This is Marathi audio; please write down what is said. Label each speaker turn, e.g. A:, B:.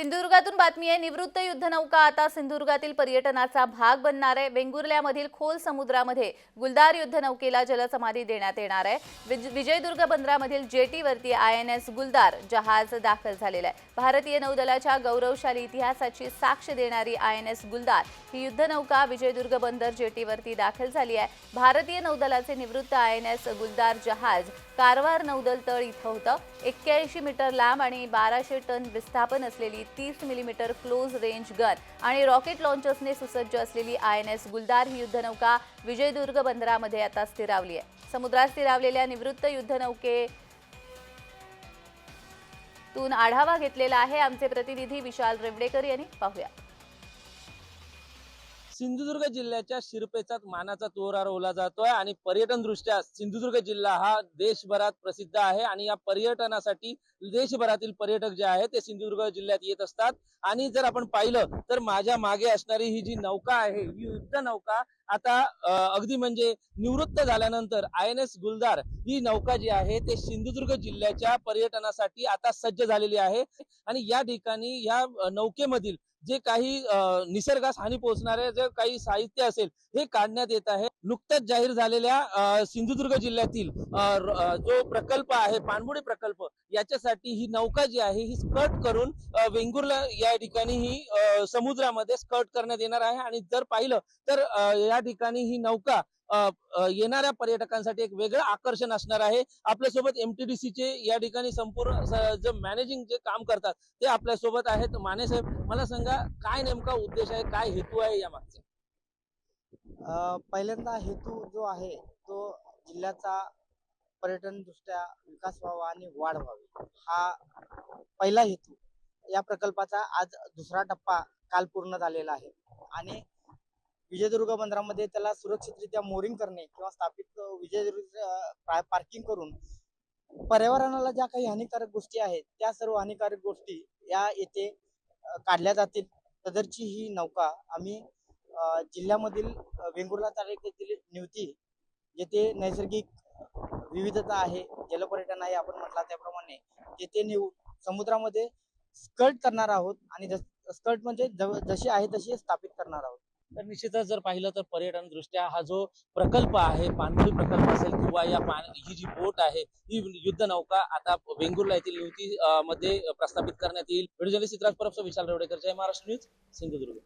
A: सिंधुदुर्गातून बातमी आहे निवृत्त युद्धनौका आता सिंधुदुर्गातील पर्यटनाचा भाग बनणार आहे. वेंगुर्ल्यामधील खोल समुद्रामध्ये गुलदार युद्धनौकेला जलसमाधी देण्यात येणार आहे. विज- विजयदुर्ग बंदरामधील जेटीवरती आय एन एस गुलदार जहाज दाखल झालेलं आहे. भारतीय नौदलाच्या गौरवशाली इतिहासाची साक्ष देणारी आय एन एस गुलदार ही युद्धनौका विजयदुर्ग बंदर जेटीवरती दाखल झाली आहे. भारतीय नौदलाचे निवृत्त आय एन एस गुलदार जहाज कारवार नौदल तळ इथं होतं. एक्क्याऐंशी मीटर लांब आणि बाराशे टन विस्थापन असलेली तीस मिलीमीटर क्लोज रेंज गन आणि रॉकेट लॉन्चर्सने सुसज्ज असलेली आय एन एस गुलदार ही युद्धनौका विजयदुर्ग बंदरामध्ये आता स्थिरावली आहे. समुद्रात स्थिरावलेल्या निवृत्त युद्धनौके तून आढावा घेतलेला आहे आमचे प्रतिनिधी विशाल रेवडेकर यांनी. पाहूया.
B: सिंधुदुर्ग जिल्ह्याच्या शिरपेचात मानाचा तोरा रोवला जातोय आणि पर्यटन दृष्ट्या सिंधुदुर्ग जिल्हा हा देशभरात प्रसिद्ध आहे आणि या पर्यटनासाठी देशभरातील पर्यटक जे आहेत ते सिंधुदुर्ग जिल्ह्यात येत असतात. आणि जर आपण पाहिलं तर माझ्या मागे असणारी ही जी नौका आहे ही युद्ध नौका आता अगदी म्हणजे निवृत्त झाल्यानंतर आय एन एस गुलदार ही नौका जी आहे ते सिंधुदुर्ग जिल्ह्याच्या पर्यटनासाठी आता सज्ज झालेली आहे. आणि या ठिकाणी या नौकेमधील जे काही अं, निसर्गास हानी पोहोचणारे जे काही साहित्य असेल हे काढण्यात येत आहे. नुकत्याच जाहीर झालेल्या सिंधुदुर्ग जिल्ह्यातील जो प्रकल्प आहे पाणबुडी प्रकल्प याच्यासाठी ही नौका जी आहे ही स्कर्ट करून वेंगुर्ला या ठिकाणी ही समुद्रामध्ये स्कर्ट करण्यात येणार आहे. आणि जर पाहिलं तर या ठिकाणी ही नौका येणाऱ्या पर्यटकांसाठी एक वेगळं आकर्षण असणार आहे. आपल्यासोबत एमटीडीसी चे या ठिकाणी संपूर्ण जे मॅनेजिंग जे काम करतात ते आपल्यासोबत आहेत. माने साहेब मला सांगा काय नेमका उद्देश आहे काय हेतू आहे या मागचा
C: पहिल्यांदा हेतू जो आहे तो जिल्ह्याचा पर्यटन दृष्ट्या विकास व्हावा आणि वाढ व्हावी हा पहिला हेतू. या प्रकल्पाचा आज दुसरा टप्पा काल पूर्ण झालेला आहे. आणि विजयदुर्ग बंदरामध्ये त्याला सुरक्षितरित्या मोरिंग करणे किंवा स्थापित विजयदुर्ग पार्किंग करून पर्यावरणाला ज्या काही हानिकारक गोष्टी आहेत त्या सर्व हानिकारक गोष्टी या येथे काढल्या जातील. सदरची ही नौका आम्ही जिल्ह्यामधील वेंगुर्ला तालुक्यातील निवती येथे नैसर्गिक विविधता आहे जलपर्यटन आहे आपण म्हटला त्याप्रमाणे. येथे नेऊ समुद्रामध्ये स्कर्ट करणार आहोत आणि स्कर्ट म्हणजे जशी आहे तशी स्थापित करणार आहोत.
B: तर निश्चितच जर पाहिलं तर पर्यटन दृष्ट्या हा जो प्रकल्प आहे पाणबुडी प्रकल्प असेल किंवा या पाणी ही जी बोट आहे ही युद्ध नौका आता वेंगुर्ला येथील युवती मध्ये प्रस्थापित करण्यात येईल. Video journalist Siddhraj Parab Vishal Revdekar Jai Maharashtra news Sindhudurg.